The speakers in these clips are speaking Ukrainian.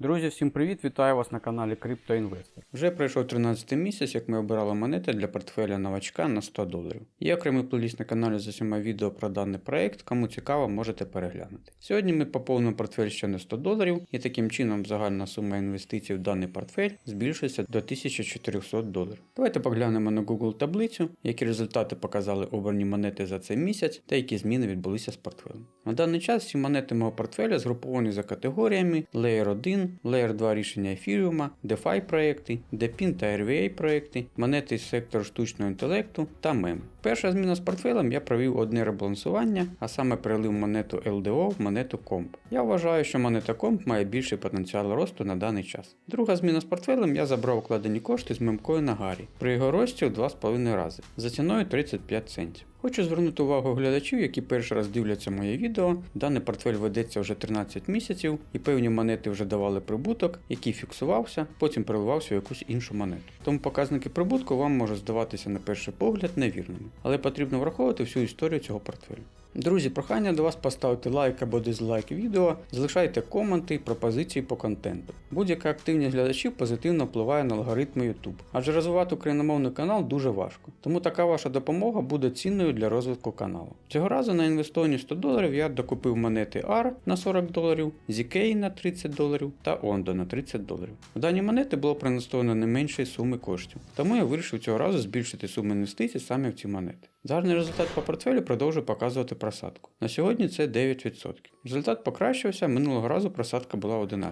Друзі, всім привіт! Вітаю вас на каналі CryptoInvestor. Вже пройшов 13 місяць, як ми обирали монети для портфеля новачка на 100 доларів. Є окремий плейліст на каналі з усіма відео про даний проект, кому цікаво, можете переглянути. Сьогодні ми поповнимо портфель ще на 100 доларів, і таким чином загальна сума інвестицій в даний портфель збільшується до 1400 доларів. Давайте поглянемо на Google таблицю, які результати показали обрані монети за цей місяць та які зміни відбулися з портфелем. На даний час всі монети мого портфеля згруповані за категоріями Layer 1, Layer 2 рішення Ethereum, DeFi проекти, DePIN та RVA проекти, монети з сектору штучного інтелекту та меми. Перша зміна з портфелем я провів одне ребалансування, а саме перелив монету LDO в монету Comp. Я вважаю, що монета Comp має більший потенціал росту на даний час. Друга зміна з портфелем я забрав вкладені кошти з мемкоїна Гарі при його рості у 2,5 рази за ціною 35 центів. Хочу звернути увагу глядачів, які перший раз дивляться моє відео. Даний портфель ведеться вже 13 місяців, і певні монети вже давали прибуток, який фіксувався, потім переливався в якусь іншу монету. Тому показники прибутку вам можуть здаватися на перший погляд невірними, але потрібно враховувати всю історію цього портфелю. Друзі, прохання до вас поставити лайк або дизлайк відео, залишайте коменти і пропозиції по контенту. Будь-яка активність глядачів позитивно впливає на алгоритми YouTube, адже розвивати україномовний канал дуже важко. Тому така ваша допомога буде цінною для розвитку каналу. Цього разу на інвестовані 100 доларів я докупив монети AR на 40 доларів, ZK на 30 доларів та Ondo на 30 доларів. В дані монети було проінвестовано не меншої суми коштів, тому я вирішив цього разу збільшити суму інвестицій саме в ці монети. Загальний результат по портфелю продовжує показувати просадку. На сьогодні це 9%. Результат покращився, минулого разу просадка була 11%.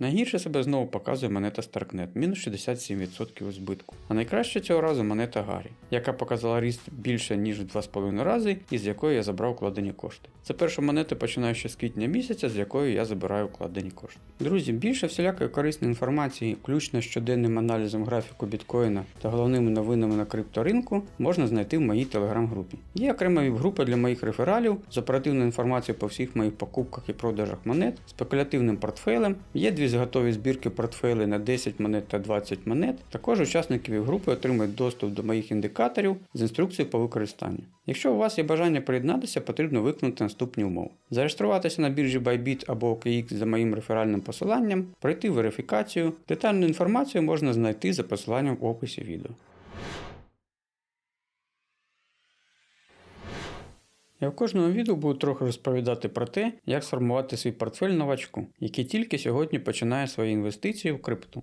Найгірше себе знову показує монета Starknet, мінус 67% у збитку. А найкраще цього разу монета Гарі, яка показала ріст більше ніж в 2,5 рази і з якої я забрав вкладені кошти. Це перша монета починаючи з квітня місяця, з якої я забираю вкладені кошти. Друзі, більше всілякої корисної інформації, включно з щоденним аналізом графіку біткоїна та головними новинами на крипторинку, можна знайти в моїй телеграм-групі. Є окрема віп-група для моїх рефералів з оперативною інформацією по всіх моїх покупках і продажах монет, спекулятивним портфелем. Є дві готові збірки портфелей на 10 монет та 20 монет. Також учасники віп-групи отримують доступ до моїх індикаторів з інструкцією по використанню. Якщо у вас є бажання приєднатися, потрібно виконати наступні умови: зареєструватися на біржі Bybit або OKX за моїм реферальним посиланням, пройти верифікацію. Детальну інформацію можна знайти за посиланням в описі відео. Я в кожному відео буду трохи розповідати про те, як сформувати свій портфель новачку, який тільки сьогодні починає свої інвестиції в крипту.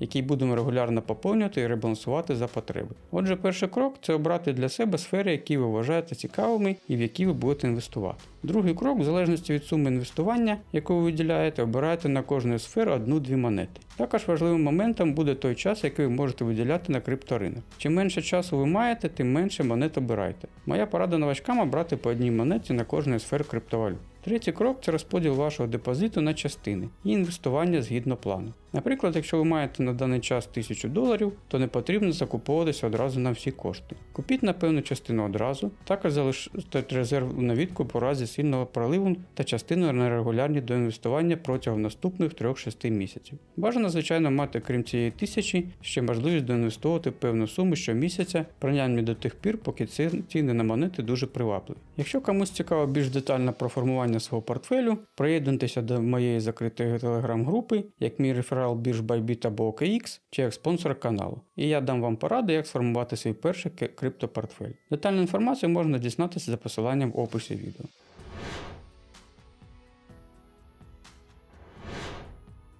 який будемо регулярно поповнювати і ребалансувати за потреби. Отже, перший крок це обрати для себе сфери, які ви вважаєте цікавими і в які ви будете інвестувати. Другий крок, в залежності від суми інвестування, яку ви виділяєте, обирайте на кожну сферу одну-дві монети. Також важливим моментом буде той час, який ви можете виділяти на крипторинок. Чим менше часу ви маєте, тим менше монет обирайте. Моя порада новачкам обрати по одній монеті на кожну сфер криптовалют. Третій крок це розподіл вашого депозиту на частини і інвестування згідно плану. Наприклад, якщо ви маєте на даний час 1000 доларів, то не потрібно закуповуватися одразу на всі кошти. Купіть на певну частину одразу, також залиште резерв на відкуп у разі сильного проливу та частину на регулярні до інвестування протягом наступних 3-6 місяців. Бажано, звичайно, мати крім цієї тисячі ще можливість доінвестувати певну суму щомісяця, принаймні до тих пір, поки ціни на монети дуже привабливі. Якщо комусь цікаво більш детально про формування свого портфелю, приєднуйтеся до моєї закритої телеграм-групи, як мій реферал бірж Bybit або OKX, чи як спонсор каналу. І я дам вам поради, як сформувати свій перший криптопортфель. Детальну інформацію можна дізнатися за посиланням в описі відео.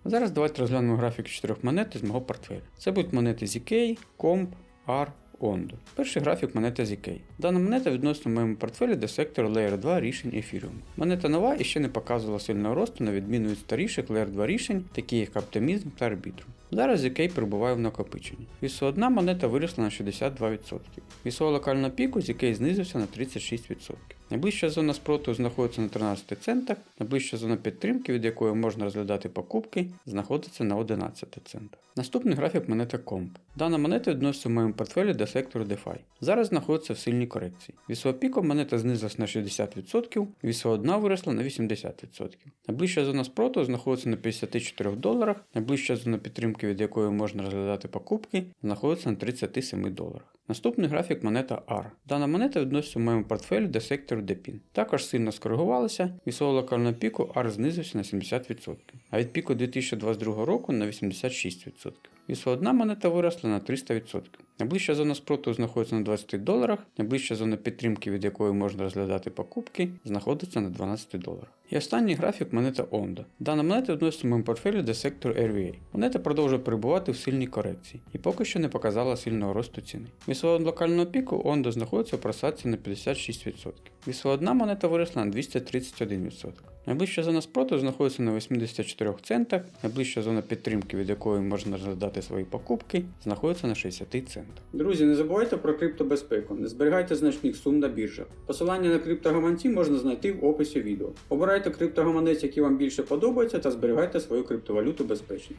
Зараз давайте розглянемо графік чотирьох монет з мого портфеля. Це будуть монети ZK, Comp, AR, Ondo. Перший графік монети ZK. Дана монета відносно в моєму портфелі до сектору Layer 2 рішень Ethereum. Монета нова і ще не показувала сильного росту на відміну від старіших Layer 2 рішень, такі як Optimism та Arbitrum. Зараз ZK перебуває в накопиченні. Вісу одна монета виросла на 62%. Вісу локального піку ZK знизився на 36%. Найближча зона спротиву знаходиться на 13 центах, найближча зона підтримки, від якої можна розглядати покупки, знаходиться на 11 центах. Наступний графік монети Comp. Дана монета відноситься в моєму портфелі до сектору DeFi. Зараз знаходиться в сильній корекції. Від свого піку монета знизилась на 60%, від свого дна виросла на 80%. Найближча зона спротиву знаходиться на 54 доларах, найближча зона підтримки, від якої можна розглядати покупки, знаходиться на 37 доларах. Наступний графік монета R. Дана монета відноситься в моєму портфелі до сектору DePIN. Також сильно скоригувалася, від свого локального піку R знизився на 70%, а від піку 2022 року на 86%. І свого дна монета виросла на 300%. Найближча зона спротиву знаходиться на 20 доларах, найближча зона підтримки, від якої можна розглядати покупки, знаходиться на 12 доларах. І останній графік монета Ondo. Дана монета відноситься в моєму портфелі до сектору RVA. Монета продовжує перебувати в сильній корекції і поки що не показала сильного росту ціни. Від свого локального піку Ondo знаходиться в просадці на 56%. Від свого дна монета виросла на 231%. Найближча зона спротиву знаходиться на 84 центах, найближча зона підтримки, від якої можна розглядати свої покупки, знаходиться на 60 центах. Друзі, не забувайте про криптобезпеку, не зберігайте значних сум на біржах. Посилання на криптогаманці можна знайти в описі відео. Обирайте криптогаманець, який вам більше подобається, та зберігайте свою криптовалюту безпечно.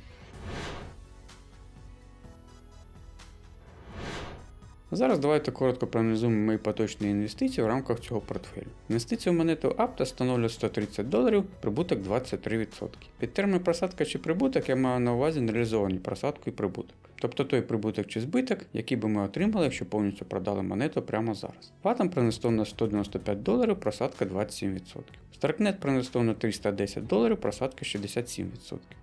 Зараз давайте коротко проаналізуємо мої поточні інвестиції в рамках цього портфелю. Інвестиції в монету Apta становлять 130 доларів, прибуток 23%. Під термін просадка чи прибуток я маю на увазі нереалізовані просадку і прибуток. Тобто той прибуток чи збиток, який би ми отримали, якщо повністю продали монету прямо зараз. Ватам проінвестовано 195 доларів, просадка 27%. Старкнет проінвестовано 310 доларів, просадка 67%.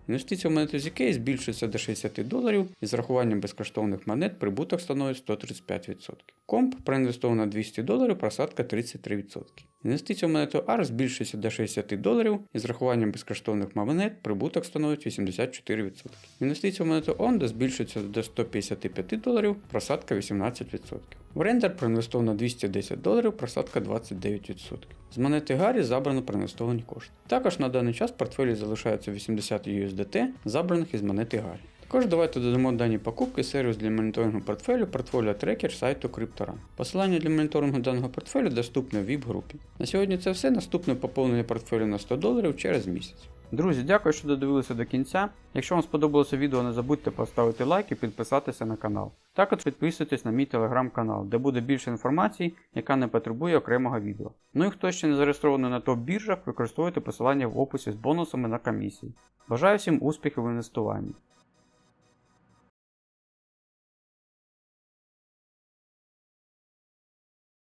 Інвестиція в монету ZK збільшується до 60 доларів і з рахуванням безкоштовних монет прибуток становить 135%. Комп проінвестовано 200 доларів, просадка 33%. Інвестиція в монету AR збільшується до 60 доларів і з рахуванням безкоштовних монет прибуток становить 84%. Інвестиція в монету ONDO збільшується до 155 доларів, просадка 18%. В рендер проінвестовано 210 доларів, просадка 29%. З монети Гаррі забрано проінвестовані кошти. Також на даний час в портфелі залишається 80 USDT, забраних із монети Гаррі. Також давайте додамо дані покупки сервіс для моніторингу портфелю портфоліо трекер сайту CryptoRun. Посилання для моніторингу даного портфелю доступне в VIP-групі. На сьогодні це все. Наступне поповнення портфелю на 100 доларів через місяць. Друзі, дякую, що додивилися до кінця. Якщо вам сподобалося відео, не забудьте поставити лайк і підписатися на канал. Також підписуйтесь на мій телеграм-канал, де буде більше інформації, яка не потребує окремого відео. Ну і хто ще не зареєстрований на топ-біржах, використовуйте посилання в описі з бонусами на комісії. Бажаю всім успіхів в інвестуванні.